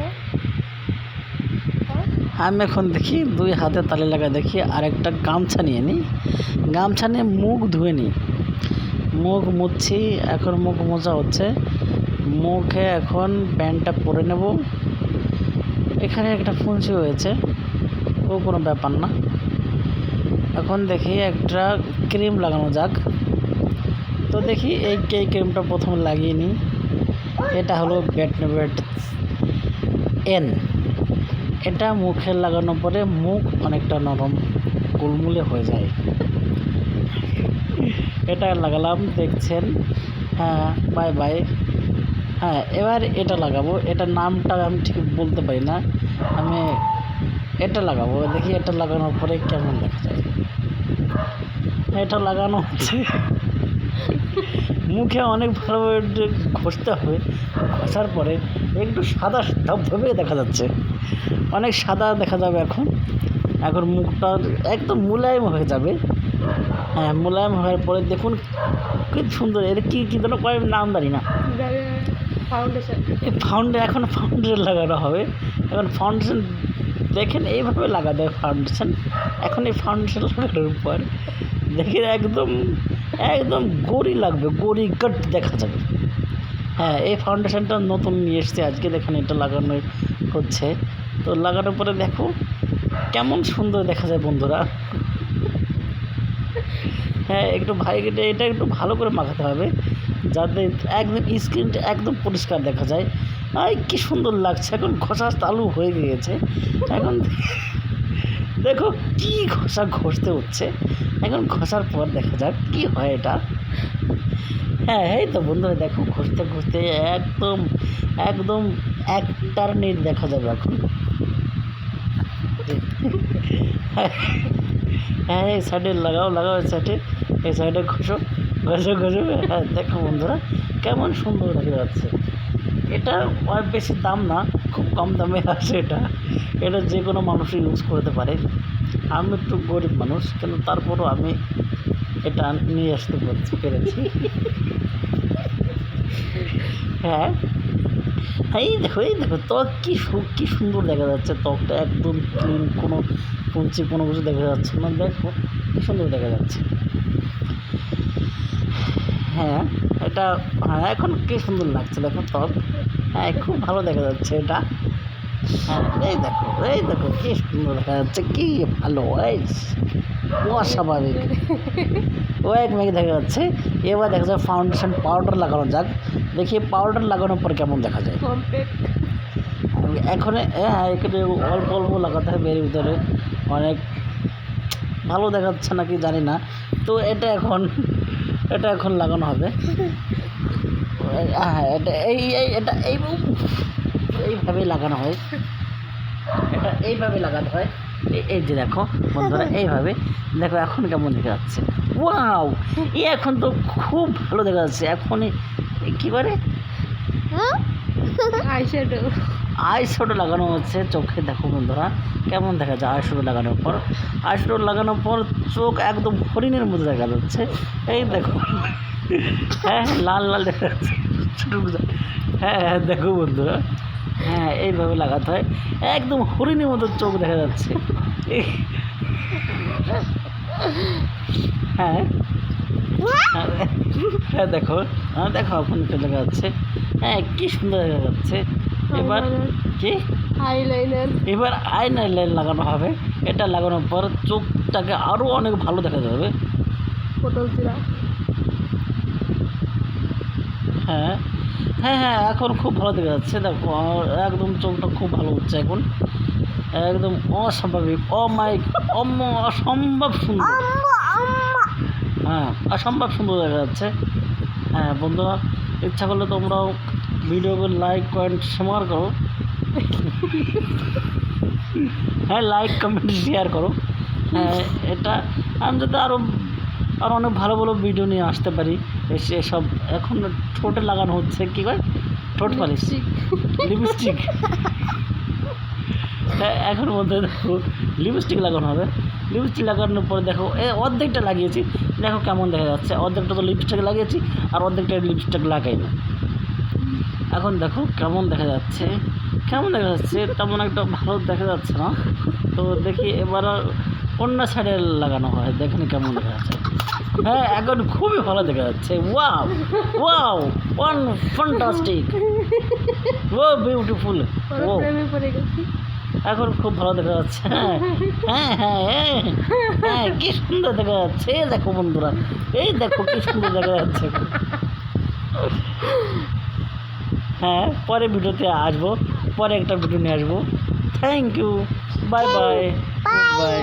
না আমি এখন দেখি, দুই হাতে তালি লাগা দেখি, আরেকটা গামছা নিয়ে নিই গামছা নিয়ে মুখ ধুয়ে নিই মুখ মুছছি এখন মুখ মোছা হচ্ছে। মুখে এখন প্যান্টটা পরে নেব। এখানে একটা ফুঞ্চি হয়েছে, ও কোনো ব্যাপার না। এখন দেখি একটা ক্রিম লাগানো যাক। তো দেখি এই ক্রিমটা প্রথমে লাগিয়ে নিই এটা হলো ব্যাটনেবেট। এন। এটা মুখে লাগানোর পরে মুখ অনেকটা নরম, গুলমুলে হয়ে যায়। এটা লাগালাম, দেখছেন হ্যাঁ বাই বাই। হ্যাঁ এবার এটা লাগাবো। এটার নামটা আমি ঠিক বলতে পারি না। আমি এটা লাগাবো। দেখি এটা লাগানোর পরে কেমন দেখা যায়। এটা লাগানো হচ্ছে। মুখে অনেক ভালোভাবে ঘষতে হবে ঘষার পরে একটু সাদা ধবধবে দেখা যাচ্ছে। অনেক সাদা দেখা যাবে এখন। এখন মুখটা একদম মোলায়েম হয়ে যাবে। হ্যাঁ মোলায়েম হওয়ার পরে দেখুন কি সুন্দর এর কী কী যেন কয়েক নাম জানি না। ফাউন্ডেশন এই ফাউন্ডে এখন ফাউন্ডেশন লাগানো হবে। এখন ফাউন্ডেশন দেখেন এইভাবে লাগাতে হবে ফাউন্ডেশন এখন এই ফাউন্ডেশন লাগানোর পর দেখে একদম একদম গড়ি লাগবে, গড়ি কাট দেখা যাবে। হ্যাঁ এই ফাউন্ডেশনটা নতুন নিয়ে এসছে আজকে দেখেন এটা লাগানো হচ্ছে। তো লাগানোর পরে দেখো, কেমন সুন্দর দেখা যায় বন্ধুরা। হ্যাঁ একটু ভাই, এটা একটু ভালো করে মাখাতে হবে, যাতে একদম স্ক্রিনটা একদম পরিষ্কার দেখা যায়। আই, কি সুন্দর লাগছে, এখন ঘষা চালু হয়ে গিয়েছে। এখন দেখো কি ঘষা ঘষতে হচ্ছে। এখন ঘষার পর দেখা যাক কি হয় এটা। হ্যাঁ এই তো বন্ধুরা দেখো, ঘষতে ঘষতে একদম একদম একটার নেট দেখা যাবে এখন। হ্যাঁ এই সাইডে লাগাও লাগাও এই সাইডে এই সাইডে ঘষো ঘষো ঘষো। হ্যাঁ দেখো বন্ধুরা কেমন সুন্দর দেখা যাচ্ছে। এটা বেশি দাম না, খুব কম দামে আছে এটা। এটা যে কোনো মানুষই ইউজ করতে পারে। আমি একটু গরিব মানুষ কিন্তু তারপরও আমি এটা নিয়ে আসতে পারছি হ্যাঁ। এই দেখো এই দেখো, ত্বক কী কী সুন্দর দেখা যাচ্ছে। ত্বকটা একদম ক্লিন কোনো কুঞ্চি কোনো কিছু দেখা যাচ্ছে না। দেখো, কী সুন্দর দেখা যাচ্ছে। হ্যাঁ এটা হ্যাঁ এখন কী সুন্দর লাগছে, দেখো ত্বক। হ্যাঁ খুব ভালো দেখা যাচ্ছে এটা। এই দেখো এই দেখো কি সুন্দর দেখা যাচ্ছে কী ভালো এই অস্বাভাবিক। ও এক মেঘ দেখা যাচ্ছে। এবার দেখা যায় ফাউন্ডেশন পাউডার লাগানো যাক। দেখি পাউডার লাগানোর পর কেমন দেখা যায়। এখন হ্যাঁ এখানে অল্প অল্প লাগাতে হবে এর ভিতরে। অনেক ভালো দেখাচ্ছে নাকি জানি না। তো এটা এখন এটা এখন লাগানো হবে। হ্যাঁ এটা এই এই এটা এই এইভাবেই লাগানো হয়। এটা এইভাবে লাগানো হয়। এই- এই যে দেখো বন্ধুরা এইভাবে। দেখো এখন কেমন দেখা যাচ্ছে। ওয়াও! এ এখন তো খুব ভালো দেখা যাচ্ছে। এখনই কী করে? আইশ্যাডো আই শ্যাডো লাগানো হচ্ছে চোখে। দেখো বন্ধুরা কেমন দেখা যায় আই শ্যাডো লাগানোর পর। আই শ্যাডো লাগানোর পর চোখ একদম হরিণের মতো দেখা যাচ্ছে। এই দেখো। হ্যাঁ হ্যাঁ, লাল লাল দেখা যাচ্ছে। ছোটো। হ্যাঁ হ্যাঁ দেখো বন্ধুরা। হ্যাঁ এইভাবে লাগাতে হয়। একদম হরিণের মতো চোখ দেখা যাচ্ছে। হ্যাঁ। হ্যাঁ, দেখো। হ্যাঁ দেখো এখন তো দেখা যাচ্ছে। হ্যাঁ কি সুন্দর দেখা যাচ্ছে। এবার কি? আইলাইনার এবার লাইন লাগানো হবে। এটা লাগানোর পর চোখটাকে আরও অনেক ভালো দেখা যাবে। পটল চিরা হ্যাঁ। হ্যাঁ হ্যাঁ এখন খুব ভালো দেখা যাচ্ছে। দেখো আমার একদম চোখটা খুব ভালো হচ্ছে এখন। একদম অস্বাভাবিক অমায়িক অম অসম্ভব সুন্দর। হ্যাঁ অসম্ভব সুন্দর দেখা যাচ্ছে। হ্যাঁ বন্ধুরা ইচ্ছা করলে তোমরাও ভিডিওকে লাইক কমেন্ট শেয়ার করো। হ্যাঁ লাইক কমেন্ট শেয়ার করো। হ্যাঁ এটা আমি যাতে আরও আরও অনেক ভালো ভালো ভিডিও নিয়ে আসতে পারি। এসে সব এখন ঠোঁটে লাগানো হচ্ছে কী করে ঠোঁট পালিশ। লিপস্টিক। হ্যাঁ এখন মধ্যে দেখো লিপস্টিক লাগানো হবে। লিপস্টিক লাগানোর পরে দেখো এ অর্ধেকটা লাগিয়েছি। দেখো কেমন দেখা যাচ্ছে। অর্ধেকটা তো লিপস্টিক লাগিয়েছি আর অর্ধেকটা লিপস্টিক লাগাই না এখন দেখো কেমন দেখা যাচ্ছে। কেমন দেখা যাচ্ছে? তেমন একটা ভালো দেখা যাচ্ছে না। তো দেখি এবার অন্য সাইডে লাগানো হয় দেখেন কেমন দেখা যাচ্ছে। হ্যাঁ এখন খুবই ভালো দেখা যাচ্ছে। Wow wow one fantastic oh beautiful oh প্রেমে পড়ে গেছি। এখন খুব ভালো দেখা যাচ্ছে। হ্যাঁ হ্যাঁ হ্যাঁ হ্যাঁ হ্যাঁ কি সুন্দর দেখা যাচ্ছে। এই দেখো বন্ধুরা এই দেখো কি সুন্দর দেখা যাচ্ছে। হ্যাঁ পরে ভিডিওতে আসব পরে একটা ভিডিও নিয়ে আসব। Thank you bye bye bye